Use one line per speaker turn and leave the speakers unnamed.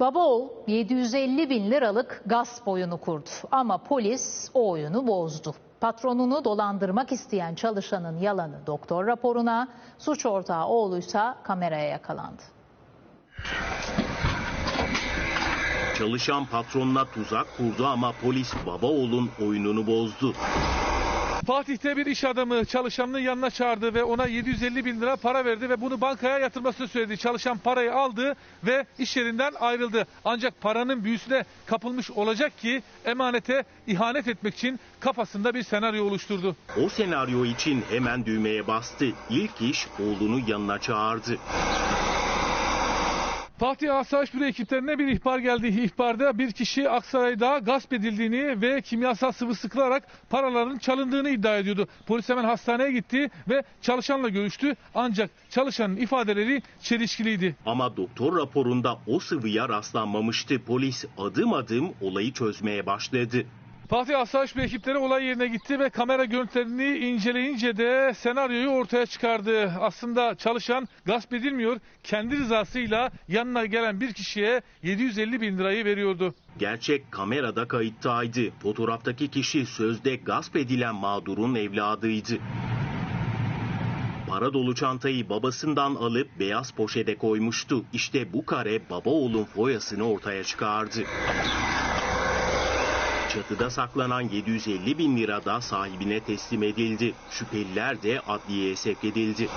Baba oğul 750 bin liralık gasp oyunu kurdu ama polis o oyunu bozdu. Patronunu dolandırmak isteyen çalışanın yalanı doktor raporuna, suç ortağı oğluysa kameraya yakalandı.
Çalışan patronuna tuzak kurdu ama polis baba oğlun oyununu bozdu.
Fatih'te bir iş adamı çalışanının yanına çağırdı ve ona 750 bin lira para verdi ve bunu bankaya yatırmasını söyledi. Çalışan parayı aldı ve iş yerinden ayrıldı. Ancak paranın büyüsüne kapılmış olacak ki emanete ihanet etmek için kafasında bir senaryo oluşturdu.
O senaryo için hemen düğmeye bastı. İlk iş oğlunu yanına çağırdı.
Fatih Asayiş Büro ekiplerine bir ihbar geldi. İhbarda bir kişi Aksaray'da gasp edildiğini ve kimyasal sıvı sıkılarak paraların çalındığını iddia ediyordu. Polis hemen hastaneye gitti ve çalışanla görüştü. Ancak çalışanın ifadeleri çelişkiliydi.
Ama doktor raporunda o sıvıya rastlanmamıştı. Polis adım adım olayı çözmeye başladı.
Fatih Asayiş Büro ekipleri olay yerine gitti ve kamera görüntülerini inceleyince de senaryoyu ortaya çıkardı. Aslında çalışan gasp edilmiyor, kendi rızasıyla yanına gelen bir kişiye 750 bin lirayı veriyordu.
Gerçek kamerada kayıttaydı. Fotoğraftaki kişi sözde gasp edilen mağdurun evladıydı. Para dolu çantayı babasından alıp beyaz poşete koymuştu. İşte bu kare baba oğlun foyasını ortaya çıkardı. Çatıda saklanan 750 bin lira da sahibine teslim edildi. Şüpheliler de adliyeye sevk edildi.